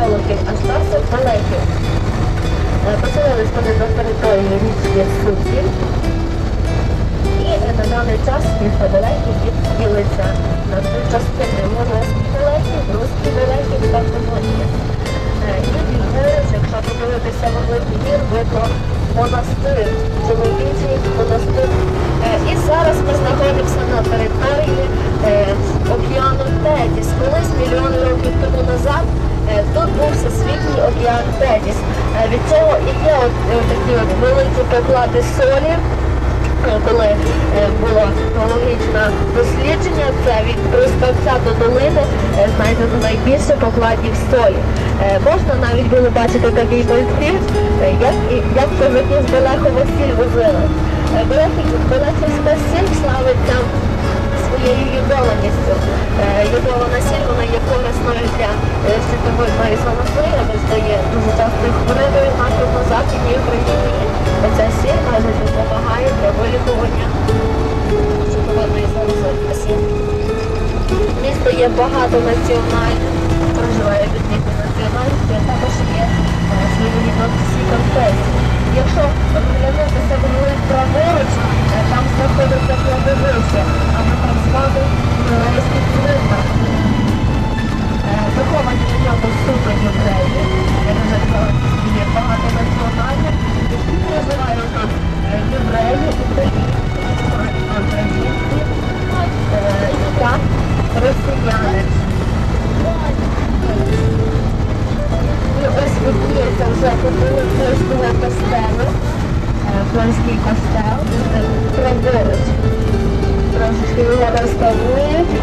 Голубів, аж досить далекий. Е, Поселились вони на території річки Суті. І е, на даний час місто далекий відділиться на дві частини. Монеський далекий, Руський далекий та Автономія. І вільгориш, якщо подивитися в глибі гір, видно монастир, чоловічий монастир. Е, І зараз ми знаходимося на території е, океану Тетіс. Колись мільйони років тому назад е, тут був всесвітній океан Тетіс. Від цього і є от, е, такі от великі поклади солі. Е, Коли е, було геологічне дослідження, це від Трускавця до долини знайдено найбільше покладів солі. Можна навіть було бачити такий мультфільм, як, як козаки з Белехова сіль возили. Белехівська сіль славиться своєю юдованістю. Юдована сіль вона є корисною для щитовидної самостояння, стає дуже частою хворобою нашій західній Україні. Оця сіль кажуть, допомагає для вилікування щитовидної самостояння. Місто є багатонаціональним, проживає відмінні національності, а також є своєрідно всі конфесії. Якщо розглянутися вугли праворуч, польський костел, праворуч. Трошечки його реставрують.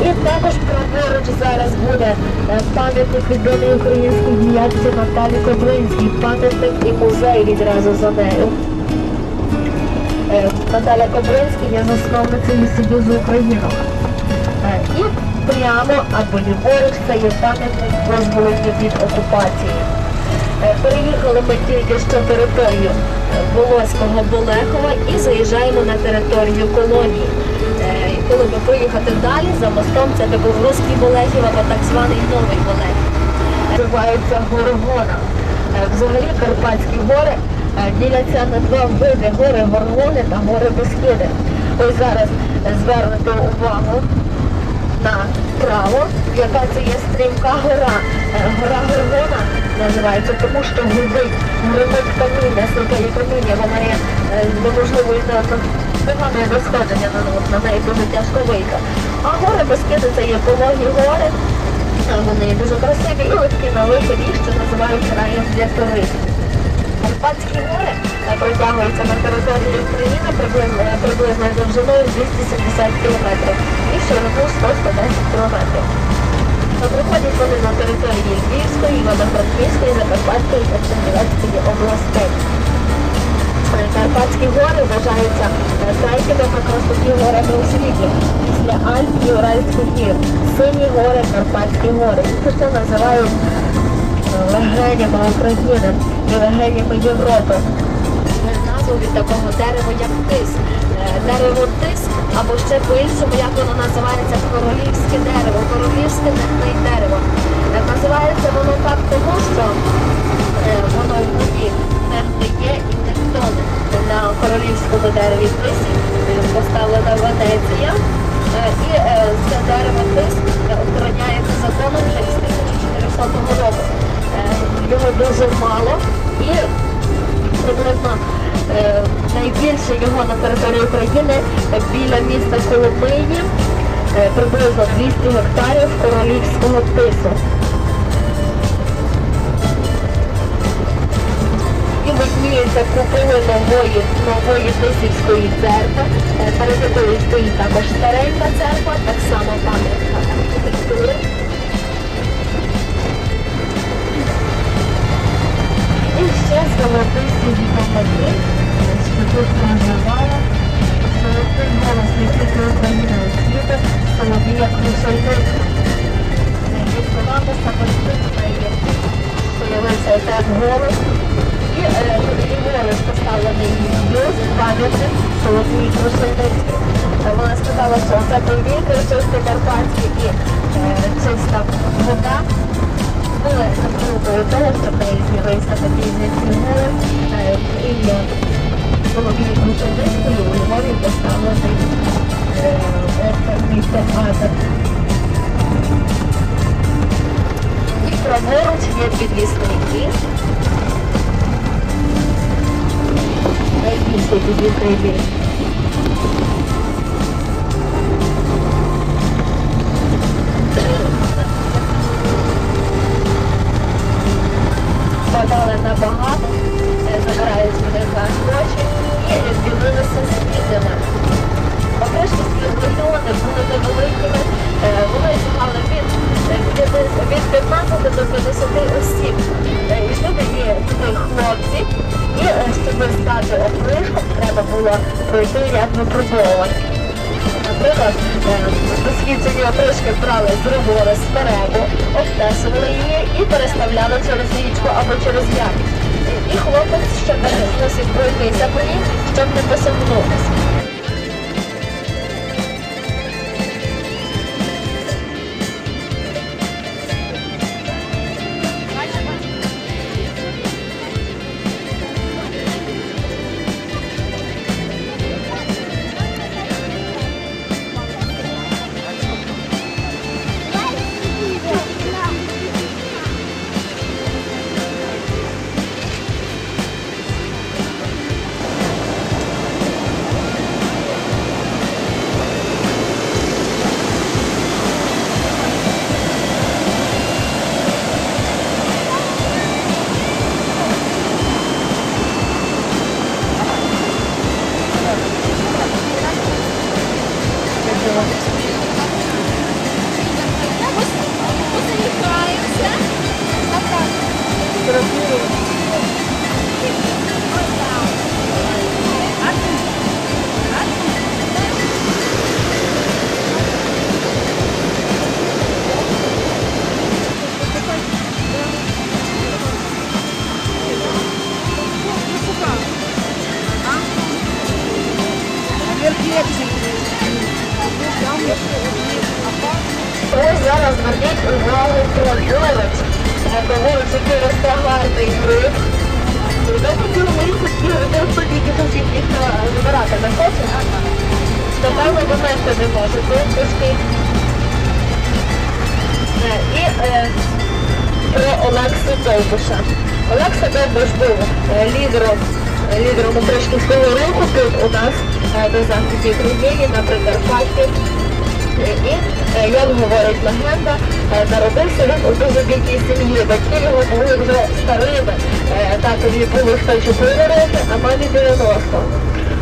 І також праворуч зараз буде е, пам'ятник відомій українській діячці Наталі Коблинській, пам'ятник і музей відразу за нею. Е, Наталя Кобринська є засновницею Союзу Українок. Е, І прямо або ліворуч це є пам'ятник визволення від окупації. Е, Переїхали ми тільки що територію е, Волоського Болехова і заїжджаємо на територію колонії. Е, коли ми поїхати далі, за мостом це був Руський Болехів або так званий Новий Болехів. Називаються Горгона. Взагалі Карпатські гори діляться на два види гори Горгони та гори Бескиди. Ось зараз звернете увагу направо, яка це є стрімка гора. Гора Горгона називається, тому що гудить, гримить каміння, слухає каміння, вона є неможливою на погане розходження на, на неї дуже тяжко вийти. А гори Бескиди це є пологі гори, вони є дуже красиві і легкі на виході, що називають раєм для туристів. Карпатські гори е, протягуються на території України приблизно, е, приблизно довжиною 270 км і ширину 110 км. Приходять вони на території Львівської, Івано-Франківської, Закарпатської та Чернівецької областей. Е, Карпатські гори вважаються е, третіми по красоті горами у світі. Після Альп і Уральських гір. Сині гори, Карпатські гори. Їх ще називають легенями України і легенями Європи. Від такого дерева, як тис. Е, Дерево тис, або ще по-іншому, як воно називається, королівське дерево, королівське нехне дерево. Е, Називається воно так тому, що е, воно в воді гниє і не тоне. На королівському дереві тисі поставлена Венеція. І це дерево тис е, охороняється законом вже з 1400 року. Його дуже мало і приблизно найбільше його на території України біля міста Коломиї, е, приблизно 200 гектарів королівського тису. І видніються куполи нової, нової Тисівської церкви, е, перед якою стоїть також старенька церква, так само пам'ятка архітектури. І ще золотий що тут проживає золотий голос не тільки України Вона сказала, що це повітря, чисте карпатське і чиста вода були запорукою того, що в неї з'явився і голові Кручовицької у Львові поставлений місто Азер. І праворуч є підвісний міст. Найбільший пройти ряд випробовувань. Наприклад, е, досвідчені опришки брали з рибори, з перебу, обтесували її і переставляли через річку або через ямість. І хлопець ще мусить пройтися по ній, щоб не посягнутися. Зверніть увагу про говорить, який росте гарний гриб. Збирати не хочете? Напевно, донести не можете, трошки. Е, І е, про Олексу Довбуша. Олекса Довбуш був е, лідером, лідером Опришківського руху тут у нас на Західній Україні, на Прикарпатті. І, е, як говорить легенда, е, народився він у дуже бідній сім'ї. Батьки його були вже старими. Е, Татові було 104 роки, а мамі 90.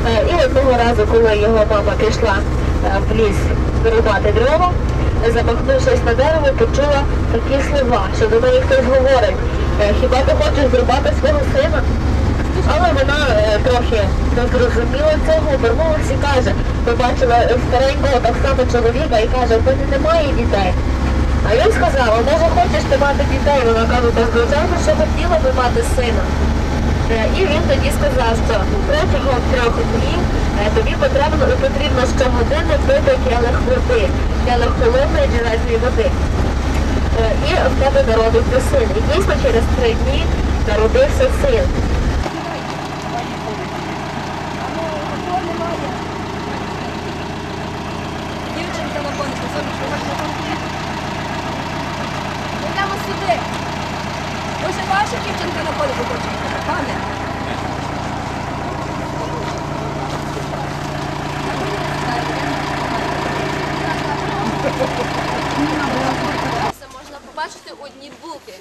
Е, І одного разу, коли його мама пішла е, в ліс вирубати дрова, е, замахнувшись на дерево, почула такі слова, що до неї хтось говорить, «Е, хіба ти хочеш зрубати свого сина? Але вона е, трохи не зрозуміла цього, обернулася і каже, побачила старенького так само чоловіка і каже, в мене немає дітей. А він сказав, а може хочеш ти мати дітей? Вона каже, так звичайно, що хотіла би мати сина. Е, І він тоді сказав, що протягом трьох днів е, тобі потрібно, потрібно щогодини пити келих води, келих холодної джерельної води. І в тебе народився син. І дійсно через три дні народився син. Дівчинка на конику, сонечко, ваш на конику. Йдемо сюди. Ваша дівчинка на конику хоче. Пане. Це можна побачити одні буки.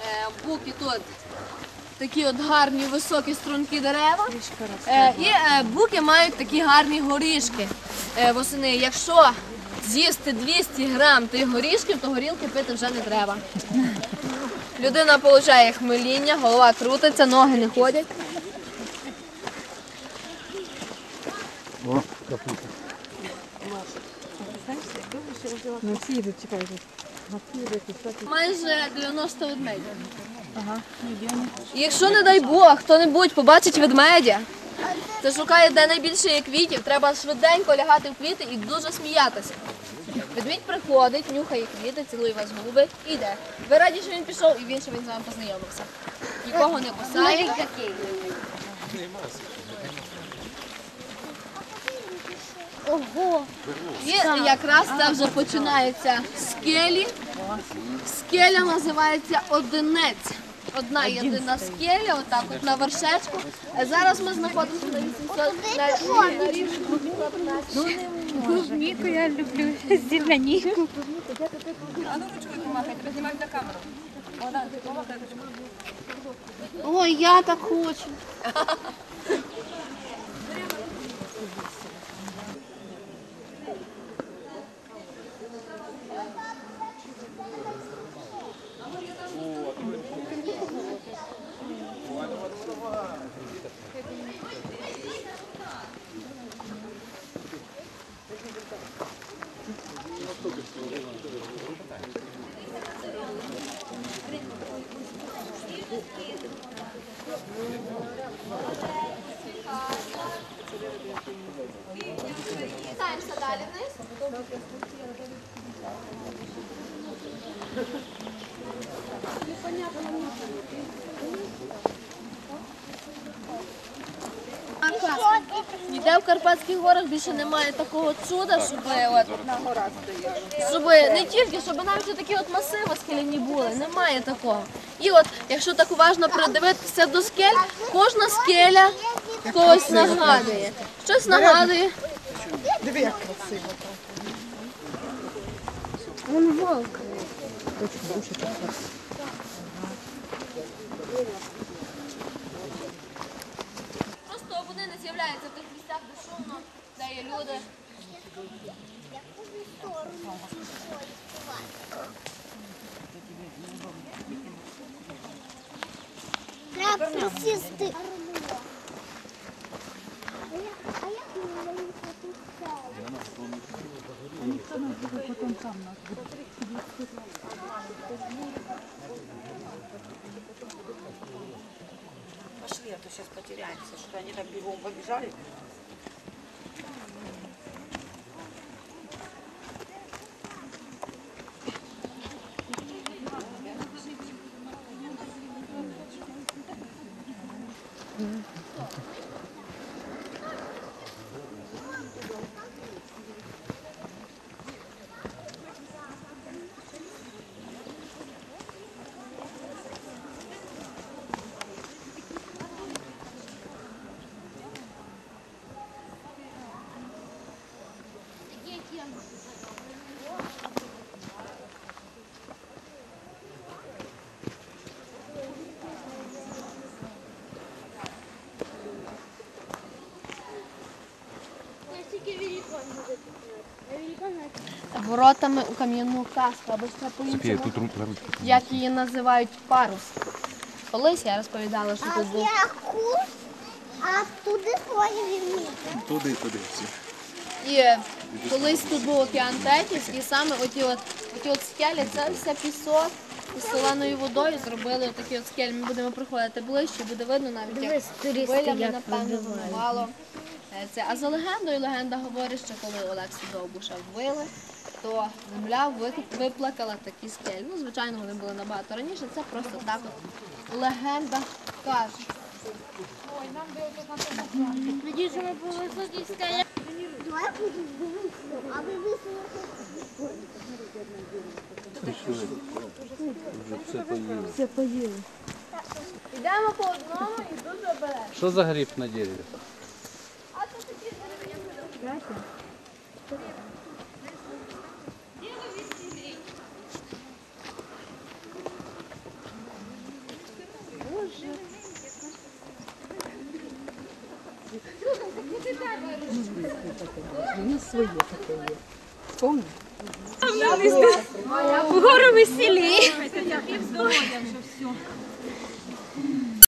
Е, буки тут такі от гарні високі струнки дерева. Е, і е, буки мають такі гарні горішки восени. Якщо з'їсти 200 грам тих горішків, то горілки пити вже не треба. Людина отримує хмеління, голова крутиться, ноги не ходять. Майже 90 ведмедів. І Якщо, не дай Бог, хто-небудь побачить ведмедя, то шукає де найбільше є квітів, треба швиденько лягати в квіти і дуже сміятися. Ведмідь приходить, нюхає квіти, цілує вас губи і йде. Ви раді, що він пішов, і він, що він з вами познайомився. Нікого не кусає. Ого! І якраз це вже починається скелі. Скеля називається одинець. Одна єдина скеля, отак от на вершечку. Зараз ми знаходимося на 800 на, на рівні 815. Клубнику я люблю, зеленіку. А Ой, я так хочу. Катаємося далі вниз. Ніде в Карпатських горах більше немає такого чуда, щоб от, щоб не тільки, щоб навіть такі от масиви скеляні були, немає такого. І от, якщо так уважно придивитися до скель, кожна скеля когось нагадує. Щось нагадує. Диви, як красиво. Он волк. Просто де є люди. Треба присісти. Пошли, а то сейчас потеряемся, что они так бегом побежали. Воротами у кам'яну каску, або ще по-іншому, як її називають парус. Колись я розповідала, що тут був Зверху, а туди свої вірніше. Туди, туди всі. І е, колись тут був океан Тетіс, і саме оті от, оті от скелі, це все пісок із соленою водою зробили такі от скелі. Ми будемо приходити ближче, буде видно навіть, як хвилями, напевно, вибивають. Е, Це. А за легендою, легенда говорить, що коли Олексі Довбуша вбили, то земля виплакала такі скелі. Ну, звичайно, вони були набагато раніше, це просто так от легенда каже. Тоді, що ми по високій скалі. Давай будемо а ви висунете. Йдемо по одному і дуже обережно. Що за гриб на дереві? Вгору веселі.